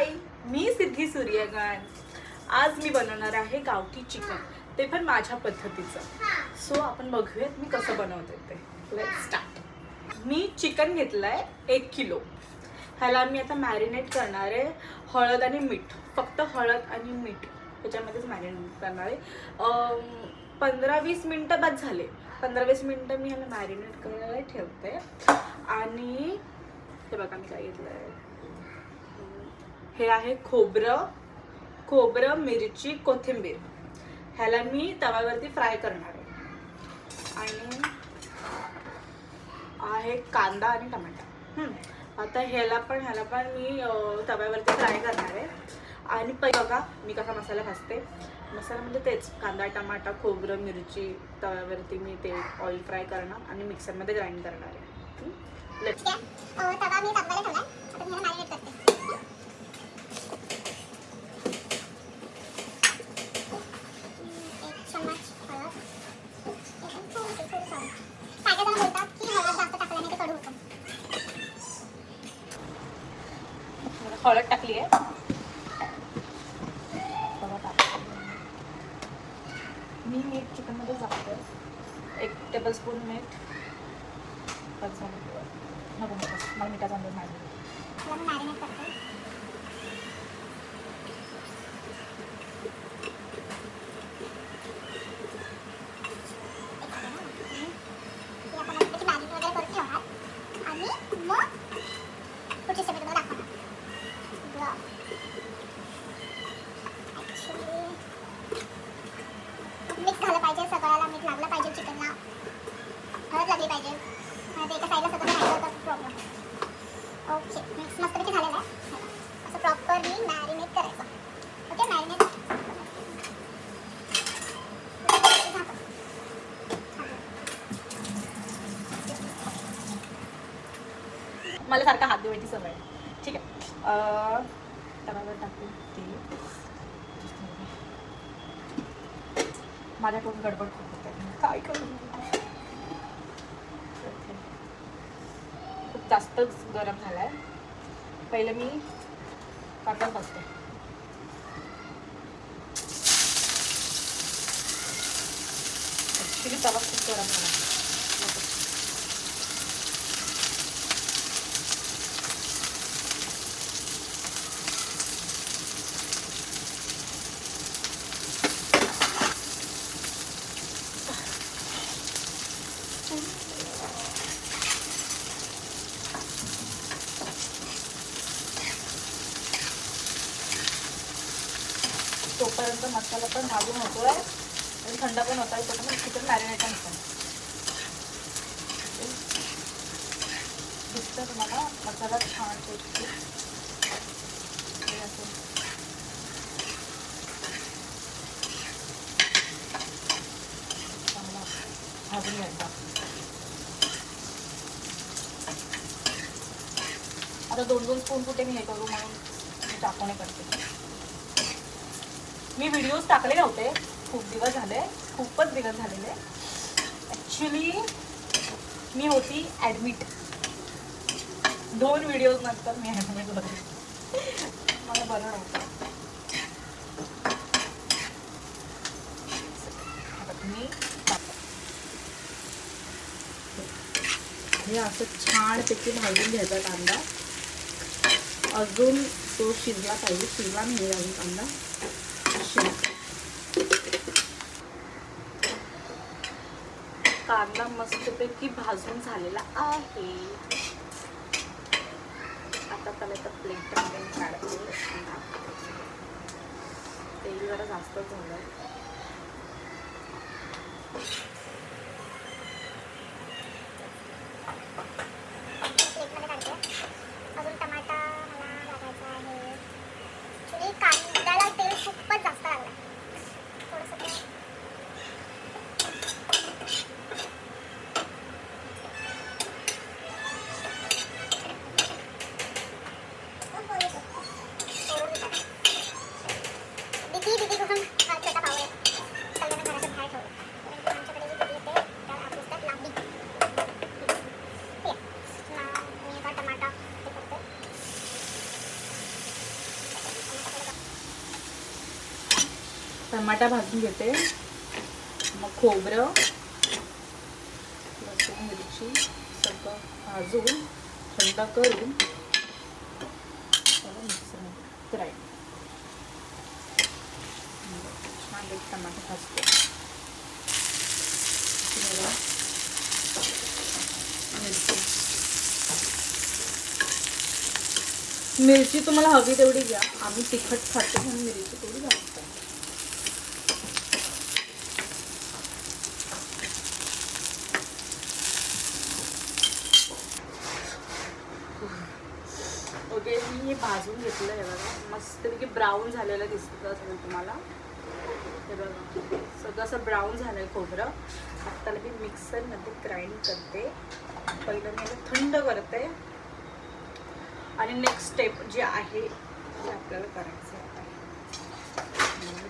हाय मी सिद्धी सूर्यगण आज मी बनवणार आहे गावठी चिकन. ते पण माझ्या पद्धतीचं. सो आपण बघूयात मी कसं बनवते ते. लेट स्टार्ट मी चिकन घेतलं आहे एक किलो. ह्याला मी आता मॅरिनेट करणार आहे हळद आणि मीठ. फक्त हळद आणि मीठ. ह्याच्यामध्येच मॅरिनेट करणार आहे. पंधरा वीस मिनटं बाद झाले. पंधरा वीस मिनटं मी ह्याला मॅरिनेट करायला ठेवते. आणि हे बघा मी काय घेतलं आहे हे आहे खोबरं खोबरं मिरची कोथिंबीर. ह्याला मी तव्यावरती फ्राय करणार आहे. आणि आहे कांदा आणि टमाटा आता ह्याला पण ह्याला पण मी तव्यावरती फ्राय करणार आहे. आणि पै बघा मी कसा मसाला भाजते. मसाला म्हणजे तेच कांदा टमाटा खोबरं मिरची तव्यावरती मी ते ऑइल फ्राय करणार आणि मिक्सरमध्ये ग्राइंड करणार आहे हम्म. Let's ठीक आहे अ, तवा मी तापवायला ठेवलाय आता मी ह्याला मॅरिनेट करते एक चम्मच हळद एकदम थोडीशी थोडीशी हळद. काय काय जण बोलतात की हळद जास्त टाकल्याने ते कडू होतं हळद टाकली आहे मी मीठ चिकनमध्ये टाकते एक टेबलस्पून मीठ बस झालं. नको नको मला मिठाचा अंदाज नाही ह्याला मी मॅरिनेट करते एक सेकंड हं. हे आपण मस्तपैकी मॅरिनेट वगैरे करून ठेवणार आणि मग पुढची स्टेप तुम्हाला दाखवणार बरं. Actually, मिक्स झालं पाहिजे सगळ्याला मीठ लागलं पाहिजे चिकनला हळद लागली पाहिजे आणि ते एका साईडला सगळं राहिलं तर प्रॉब्लेम ओके मिक्स मस्तपैकी झालेलं आहे हे बघा. असं प्रॉपरली मॅरिनेट करायचं ओके मॅरिनेट मला सारखा हात धुवायची सवय ठीक आहे. तव्यावर टाकून तेल माझ्याकडून गडबड खूप होते. काय करू? खूप जास्तच गरम झालाय. पहिलं मी काटून बसते. ॲक्च्युली तवा खूप गरम झाला तोपर्यंत मसाला पण भाजून होतोय आणि थंड पण होत आहे तोपर्यंत चिकन मॅरिनेट पण होतं दिसतं तुम्हाला मसाला छान टेस्टी भाजून घ्यायचा. आता दोन दोन स्पून कुठे मी हे करू म्हणून मी टाकूने करते. मी व्हिडिओज टाकले नव्हते खूप दिवस झाले. खूपच दिवस झालेले. ॲक्च्युली मी होती ॲडमिट दोन व्हिडिओज नंतर मी ॲडमिट मला बरं नव्हतं मी हे असं छानपैकी भाजून घ्यायचा कांदा. अजून तो शिजला पाहिजे. शिजला नाही अजून कांदा. कांदा मस्तपैकी भाजून झालेला आहे. आता तर प्लेट काढते. तेल जरा जास्त झालं प्लेटमध्ये काढते अजून टमाटा मला लागायचा आहे ॲक्च्युली कांद्याला तेल खूपच जास्त लागलं थोडंसं ते दीदी दीदी करून हा छोटा भाऊ आहे सगळ्यांना घराच्या बाहेर ठेवलं कारण की आमच्याकडे टमाटा भाजून घेते. मग खोबरं लसूण मिरची सगळं भाजून थंड करून त्याला मिक्सरमध्ये ग्राईंड छान एक टमाटा भाजते. मिरची. मिरची तुम्हाला हवी तेवढी घ्या. आम्ही तिखट खातो म्हणून मिरची थोडी जास्त आहे. ओके मी हे भाजून घेतलं आहे बघा मस्तपैकी ब्राऊन झालेलं दिसत असेल तुम्हाला? हे बघा. सगळं असं ब्राऊन झालं आहे खोबरं. आत्ताला मी मिक्सरमध्ये ग्राइंड करते. पहिलं मी थंड करते. आणि नेक्स्ट स्टेप जे आहे ते आपल्याला करायचं आहे.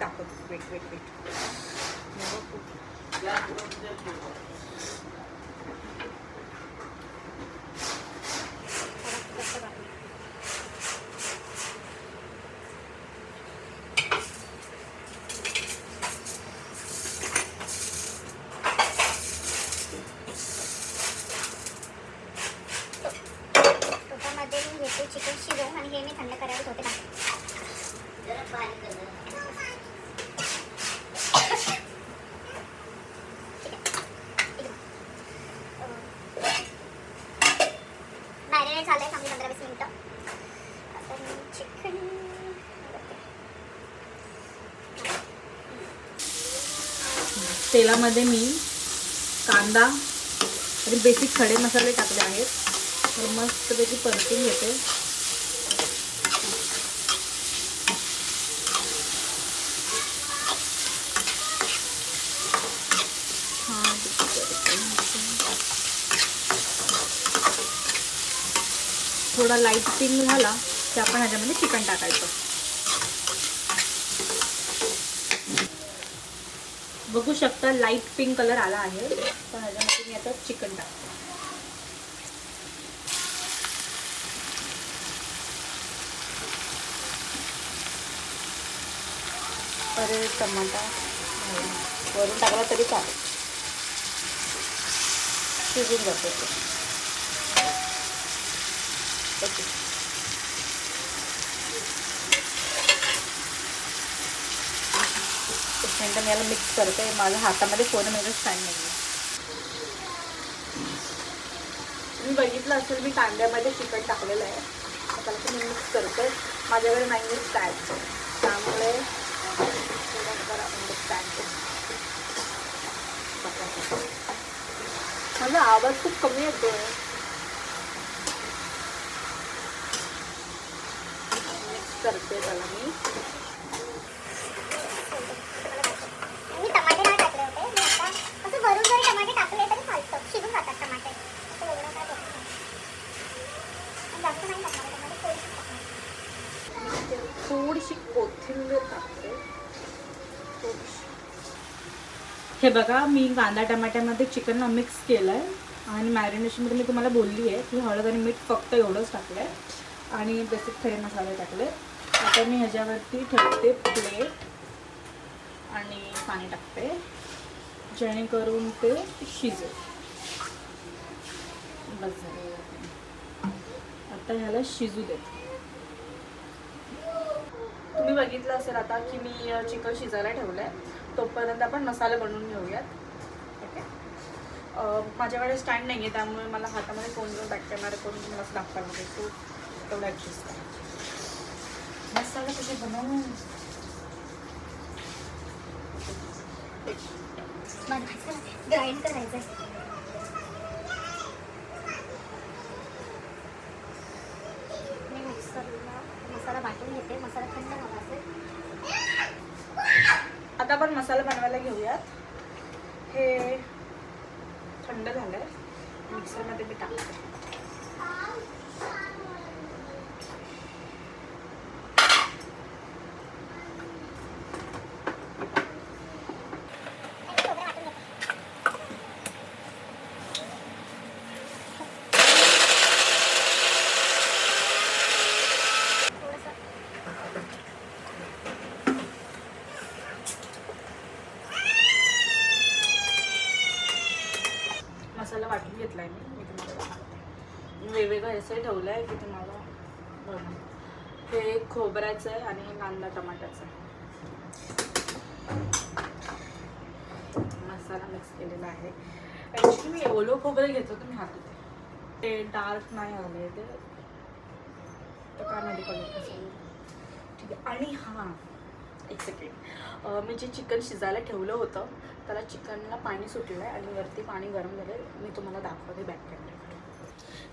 दाखवते वेट वेट वेट त्याच्यामध्ये मी घेते चिकन शिजवून आणि हे मी थंड करायला ठेवते बाहेर. मॅरिनेट झालंय चांगली पंधरा वीस मिनिटं आता मी चिकन तेलामध्ये मी कांदा आणि बेसिक खडे मसाले टाकले आहेत. तर मस्तपैकी परतून घेते. थोडा लाइट पिंक झाला की आपण ह्याच्यामध्ये चिकन टाकायचं. बघू शकता लाइट पिंक कलर आला आहे. तर ह्याच्यामध्ये मी आता चिकन टाकते. अरे टमाटा वरून टाकला तरी चालेल. शिजून जातो ओके एक मिनटं मी याला मिक्स करते. माझ्या हातामध्ये फोन म्हणजे स्टँड नाही तुम्ही बघितलं असेल मी कांद्यामध्ये चिकन टाकलेलं आहे. आता मी मिक्स करते. माझ्याकडे नाही आहे स्टँड त्यामुळे थोडं माझा आवाज खूप कमी येतो मिक्स करते त्याला मी टमाटे नाही टाकले होते मी आता असं वरून जरी टमाटे टाकले तरी चालतं शिजून जातात टमाटे असं एवढं काय होत नाही. पण जास्त नाही टाकणार टमाटे थोडीशी कोथिंबीर टाकते. थोडीशी. हे बघा मी कांदा टमाट्यामध्ये चिकन मिक्स केलं आहे आणि मॅरिनेशनमध्ये मी तुम्हाला बोलली आहे की हळद आणि मीठ फक्त एवढंच टाकलं आहे आणि बेसिक खडे मसाले टाकले. आता मी ह्याच्यावरती ठेवते प्लेट आणि पाणी टाकते. जेणेकरून ते शिजेल. बस आता ह्याला शिजू देते. तुम्ही बघितलं असेल आता की मी चिकन शिजायला ठेवलं आहे तोपर्यंत आपण मसाले बनवून घेऊयात ओके माझ्याकडे स्टँड नाही आहे त्यामुळे मला हातामध्ये फोन घेऊन बॅक कॅमेरा करून तुम्हाला असं दाखवा लागेल तेवढं ॲडजस्ट करा मसाला कसे बनवून ग्राइंड करायचं मी मिक्सरला मसाला वाटून घेते मसाला थंड झाला असेल आता आपण मसाला बनवायला घेऊयात. हे थंड झालं आहे मिक्सरमध्ये मी टाकते. तुम्हाला वाटून घेतला आहे मी मी तुम्हाला वेगवेगळं असं ठेवलं आहे की तुम्हाला बघा हे खोबऱ्याचं आहे आणि कांदा टमाट्याचं मसाला मिक्स केलेला आहे. ॲक्च्युली मी ओलो खोबरं घेतो तुम्ही हात ते डार्क नाही आले ते तर काय माहिती कलर कसं ठीक आहे. आणि हां एक सेकंड मी जे चिकन शिजायला ठेवलं होतं. त्याला चिकनला पाणी सुटलं आहे आणि वरती पाणी गरम झालं आहे मी तुम्हाला दाखवते बॅक कॅमेरा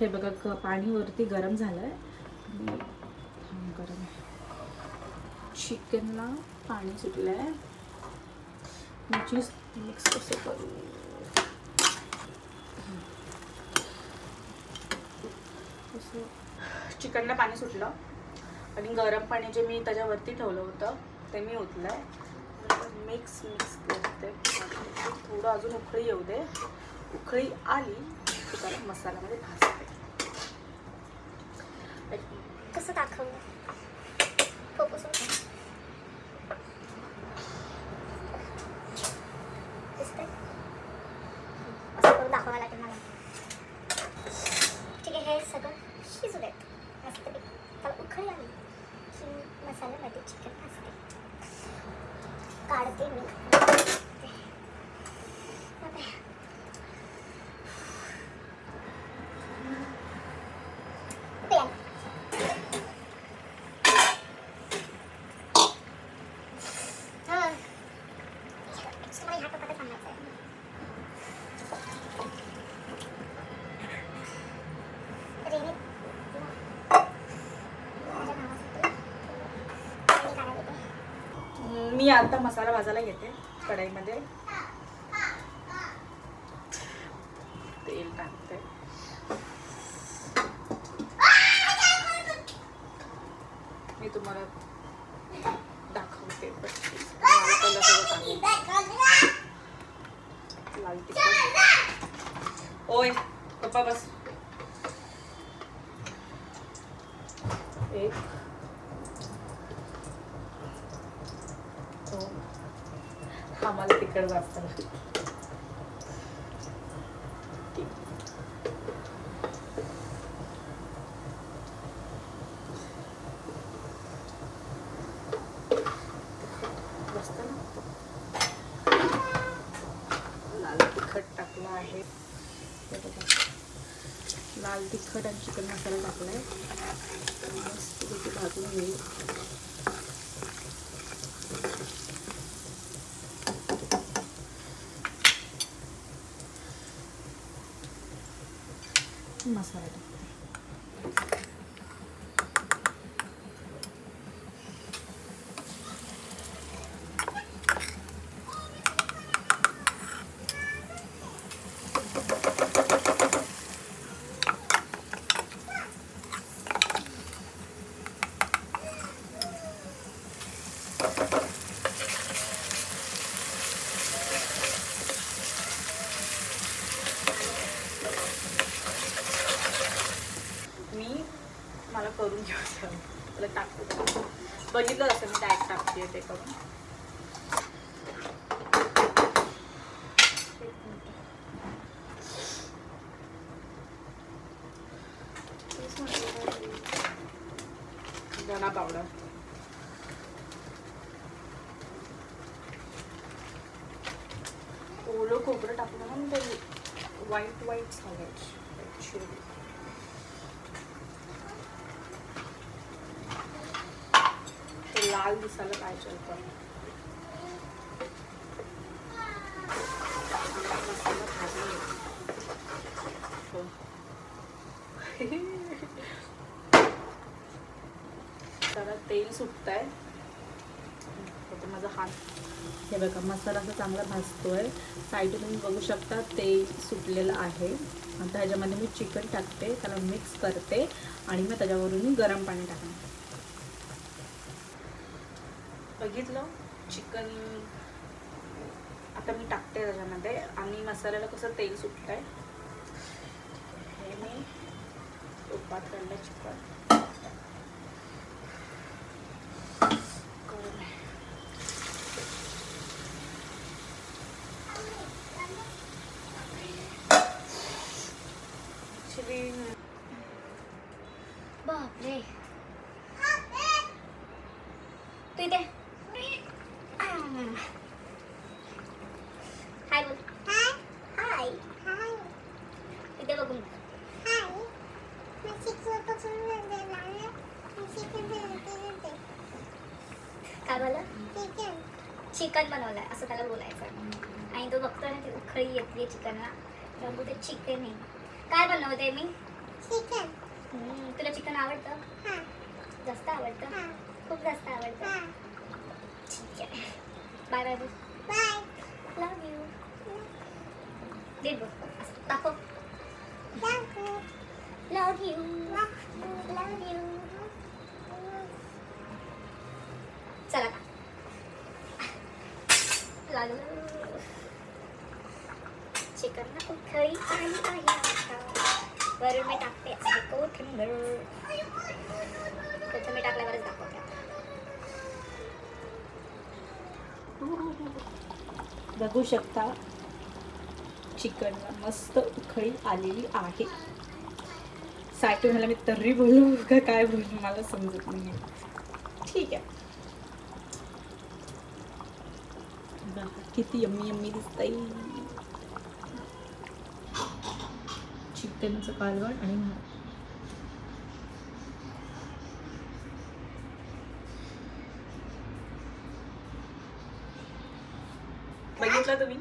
हे बघा ग पाणी वरती गरम झालं आहे गरम आहे. चिकनला पाणी सुटलं आहे चीज मिक्स कसं करू? असं. चिकनला पाणी सुटलं. आणि गरम पाणी जे मी त्याच्यावरती ठेवलं होतं ते मी ओतलं आहे मिक्स मिक्स करते. थोडं अजून उकळी येऊ दे. उकळी आली की त्याला मसाल्यामध्ये भाजते. कसं दाखवलं फोकस दिसतंय असं करून दाखवावं लागेल मला ठीक आहे हे सगळं शिजू देत मस्तपैकी त्याला उखळी आली की मसाल्यामध्ये चिकन भाजते काढते मी बापरे. उकळी आली. हा. Actually मला ह्या टोकातच थांबायचं आहे. रेनी माझ्या नावासाठी रेनी काढायला येते. मी आता मसाला भाजायला घेते कढईमध्ये. तेल टाकते. मी तुम्हाला दाखवते. लाल तिखट. ओय पप्पा बस. एक दोन आम्हाला मला तिखट जास्त लाल तिखट टाकलं आहे. लाल तिखट आणि चिकन मसाला टाकलाय. मस्त भाजून घेईल मसाला टाकते मी मला करून घ्यायचं त्याला टाकतो बघितलं असं मी काय टाकते ते करून. धना पावडर ओलं खोबरं टाकलं ना ते व्हाईट व्हाईट झालं ॲक्च्युली छान दिसायला पाहिजे होतं. जरा तेल सुटत आहे माझा हात. हे बघा मसाला असा चांगला भाजतोय. साईडला तुम्ही बघू शकता तेल सुटलेलं आहे. आता ह्याच्यामध्ये मी चिकन टाकते त्याला मिक्स करते आणि मग त्याच्यावरून मी गरम पाणी टाकणार बघितलं चिकन आता मी टाकते त्याच्यामध्ये. आणि मसाल्याला कसं तेल सुटलं आहे हे मी तुपात काढलं चिकन गरम आहे. Actually, बापरे तू इथे हाय बोल हाय इथे बघून काय बोला चिकन बनवलंय असं त्याला बोलायचं आणि तो बघतो ना ती उखळी येते चिकनला तर ते चिकन आहे. काय बनवते मी? हम्म, तुला चिकन आवडतं? जास्त आवडतं? खूप जास्त आवडतं. ठीक आहे. बाय बाय बोल लव यू दे बघ. दाखव. लव चला आता. लागलं चिकन ना उखळी वरून मी टाकते आहे कोथिंबीर. कोथिंबीर टाकल्यावरच दाखवते बघू शकता चिकनला मस्त उखळी आलेली आहे. सायटून मला मी तर्री बोलू का काय बोलू मला समजत नाही ठीक आहे. किती यम्मी यम्मी दिसतंय. चिकनचं कालवण आणि भात बघितलं तुम्ही?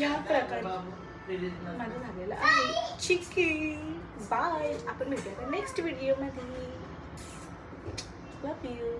या प्रकारे. माझं झालेलं आहे. चिकन बाय आपण भेटूया नेक्स्ट व्हिडिओमध्ये लव यू